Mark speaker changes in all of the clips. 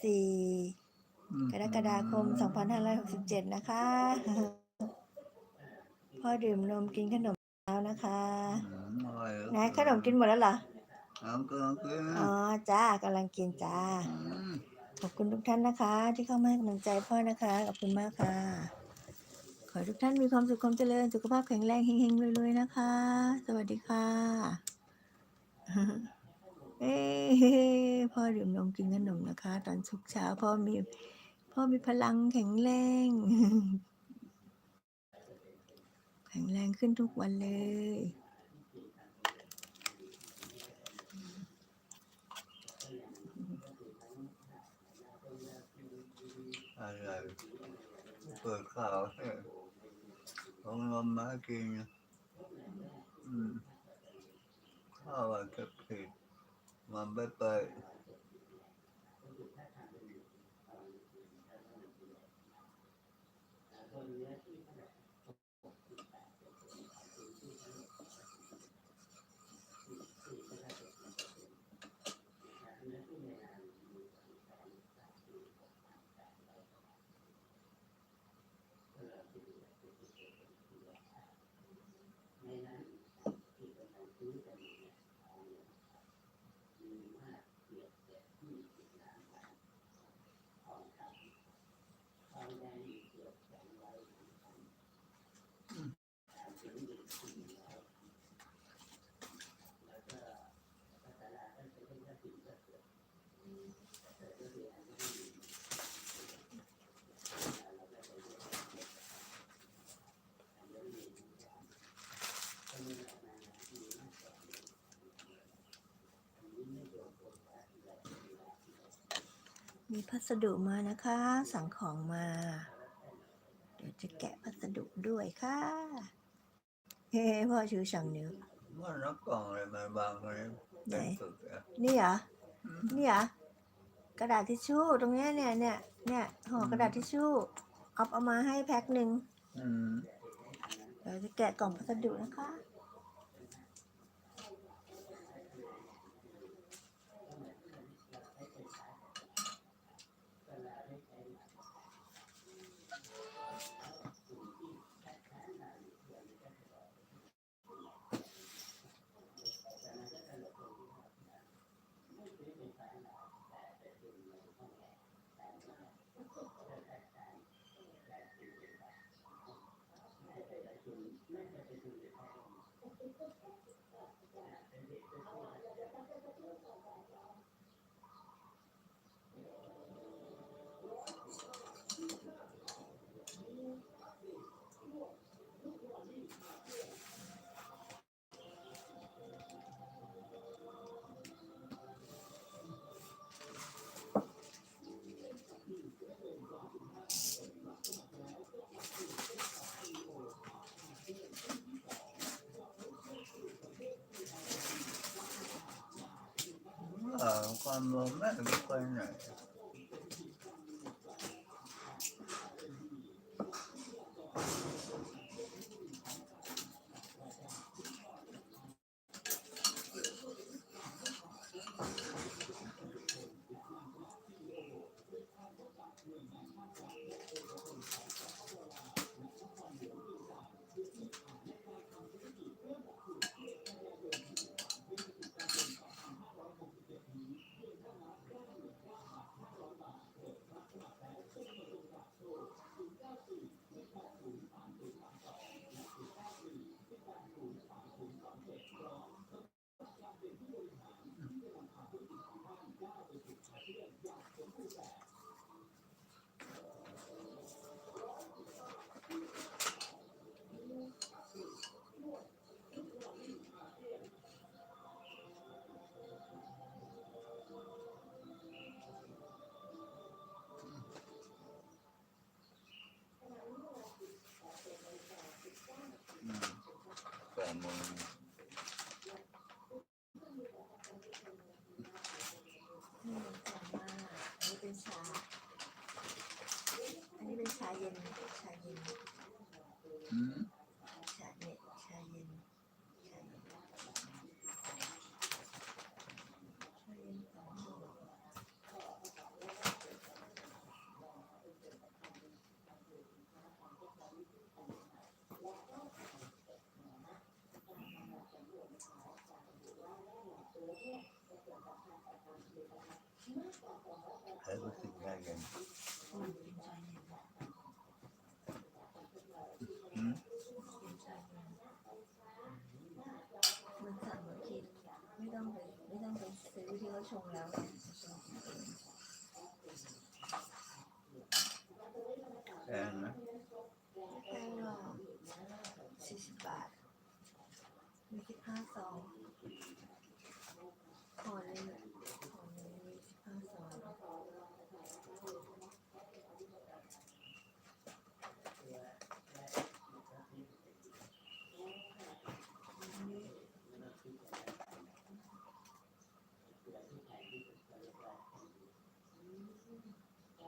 Speaker 1: 14กรกฎาคม 2567 นะคะ พ่อดื่มนมกินขนมแล้วนะคะไหนขนมกินหมดแล้วเหรอ
Speaker 2: เอาก็กิน
Speaker 1: อ๋อจ้ากำลังกินจ้า
Speaker 2: ม
Speaker 1: ขอบคุณทุกท่านนะคะ ที่เข้ามาให้กำลังใจพ่อนะคะ ขอบคุณมากค่ะ ขอให้ทุกท่านมีความสุขความเจริญ สุขภาพแข็งแรงเฮงๆรวยๆนะคะ สวัสดีค่ะ เอ้พ่อดื่มนมกินขนมนะคะ ตอนสุกเช้าพ่อมีพ่อมีพลังแข็งแรง แข็งแรงขึ้นทุกวันเลย
Speaker 2: อะไรเปิดข่าวให้ของลมมากินข้าวอาจจะผิด มันไม่ไป
Speaker 1: มีพัสดุมานะคะ สั่งของมา เดี๋ยวจะแกะพัสดุด้วยค่ะ เฮ้พ่อชูสองนิ้ว
Speaker 2: มันรับกล่องอะไรมาบางเลย
Speaker 1: ไหน
Speaker 2: เป็นฝึกอะ
Speaker 1: นี่เหรอ นี่เหรอ กระดาษทิชชู่ตรงเนี้ยเนี่ยเนี่ยเนี่ยห่อกระดาษทิชชู่เอาเอามาให้แพ็คหนึ่ง
Speaker 2: อืม
Speaker 1: เดี๋ยวจะแกะกล่องพัสดุนะคะ
Speaker 2: เออความลมไม่ไปไหนอืมแปดโมง
Speaker 1: นี่สั่งมาอันนี้เป็นชา อันนี้เป็นชาเย็น ชาเย็น
Speaker 2: อืม
Speaker 1: ชาเน็ตชาเย็น ชาเย็น ชาเย็นสองหนึ่ง
Speaker 2: ชงแล้วไงชงเอง
Speaker 3: แพงนะ
Speaker 2: แค่ว่าสี่สิบบาท มีสิบห้าซอง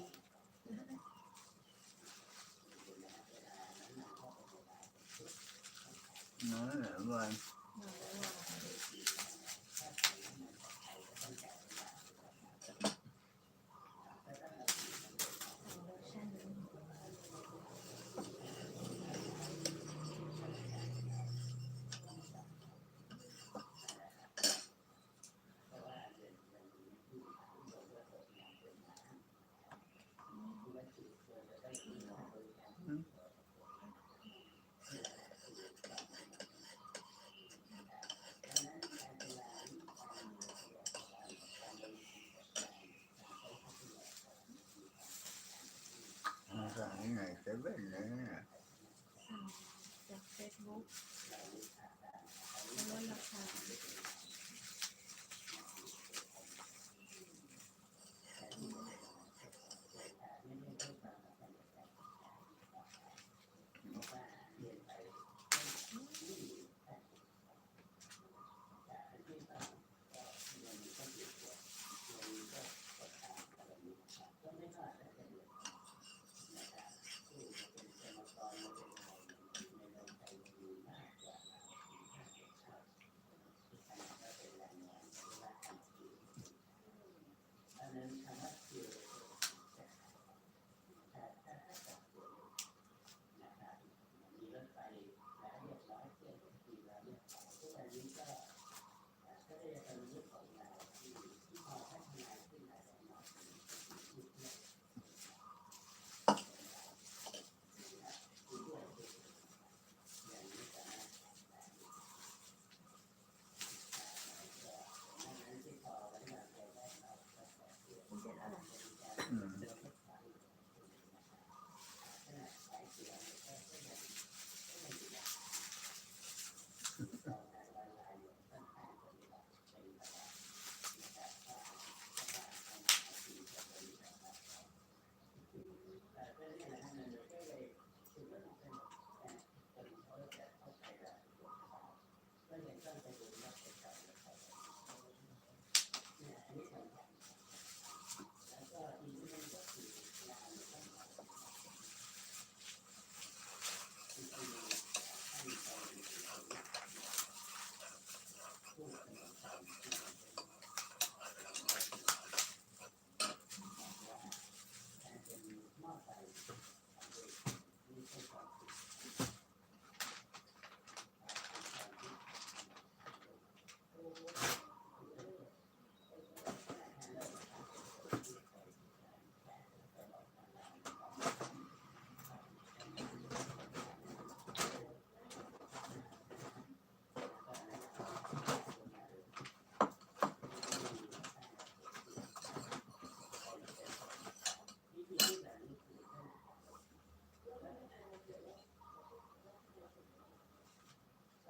Speaker 2: อถึงดี
Speaker 3: น้อยหลายวัน
Speaker 2: มาแล้วว่าสั่งโลชั่น
Speaker 3: ไงเซเว่นเนี่ย
Speaker 2: จากเฟซบุ๊กแล้วลดราคา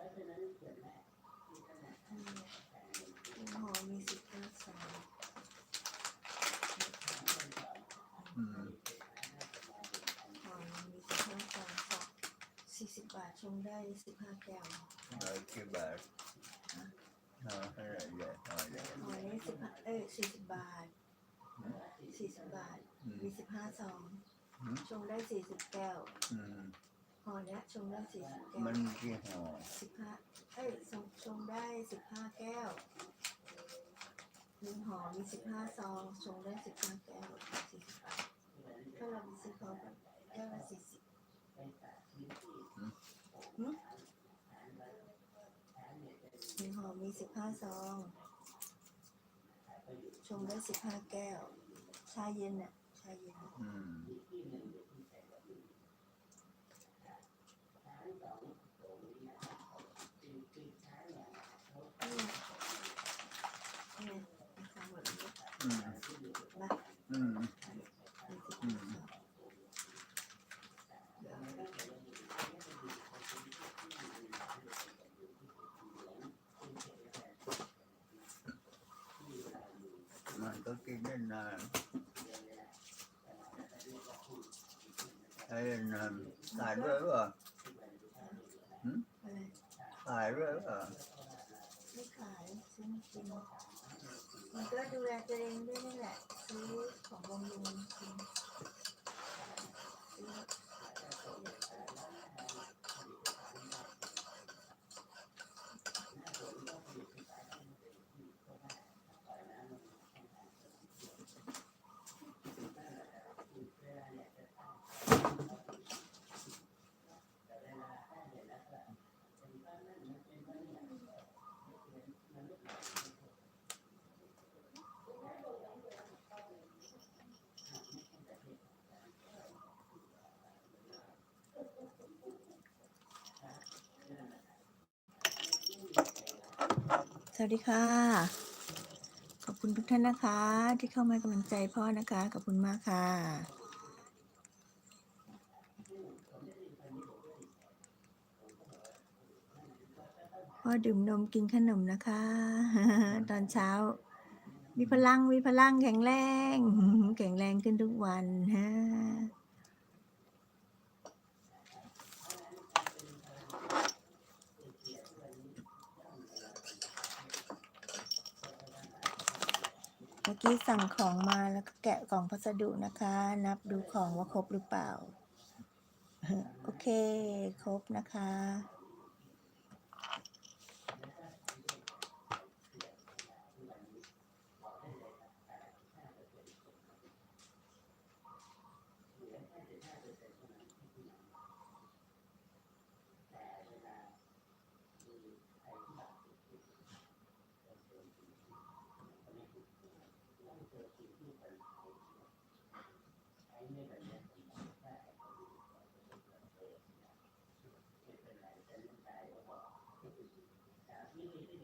Speaker 2: หอ
Speaker 3: ม
Speaker 2: มีสิบห้าซอง
Speaker 3: อืม
Speaker 2: หอมมีสิบห้าซองสองสี่สิบบาทชงได้สิบห้าแก้ว
Speaker 3: เอากี่บาทเอาเท่าไหร่ใหญ่เอาใหญ่
Speaker 2: หอนี้สิบห้าเอ้ยสี่สิบบาทสี่สิบบาท
Speaker 3: มี
Speaker 2: สิบห้าซอง ชงได้สี่สิบแก้ว
Speaker 3: อืม
Speaker 2: อเนี้ยชงได้สี่สิบแก้ว
Speaker 3: มันกี่ห่อ
Speaker 2: สิบห้าเอ้ยชงชงได้สิบห้าแก้วหนึ่งหอมีสิบห้าซองชงได้สิบห้าแก้วสี่สิบบาทถ้าเราไปซื้อเขาแบบแก้วละสี่สิบหึหนึ่งหอมีสิบห้าซองชงได้สิบห้าแก้ว ชาเย็นน่ะชาเย็น
Speaker 3: อืม
Speaker 2: นี่นี่ทำแบบนี้
Speaker 3: อืม
Speaker 2: นะ
Speaker 3: อืม อืม มันก็กินได้นานไอ้นั่น ขายด้วยป่ะ
Speaker 2: อะไร
Speaker 3: ขายด้วยหรือเปล่า
Speaker 2: ไม่ขายซื้อมากินมันก็ดูแลตัวเองด้วยนี่แหละซื้อของบำรุงกิน สวัสดีค่ะ ขอบคุณทุกท่านนะคะ ที่เข้ามาให้กำลังใจพ่อนะคะ ขอบคุณมากค่ะ พ่อดื่มนมกินขนมนะคะ ตอนเช้า มีพลังมีพลังแข็งแรง แข็งแรงขึ้นทุกวันฮะ อกี้สั่งของมาแล้วก็แกะกล่องพัสดุนะคะ นับดูของว่าครบหรือเปล่า โอเค ครบนะคะ Thank you.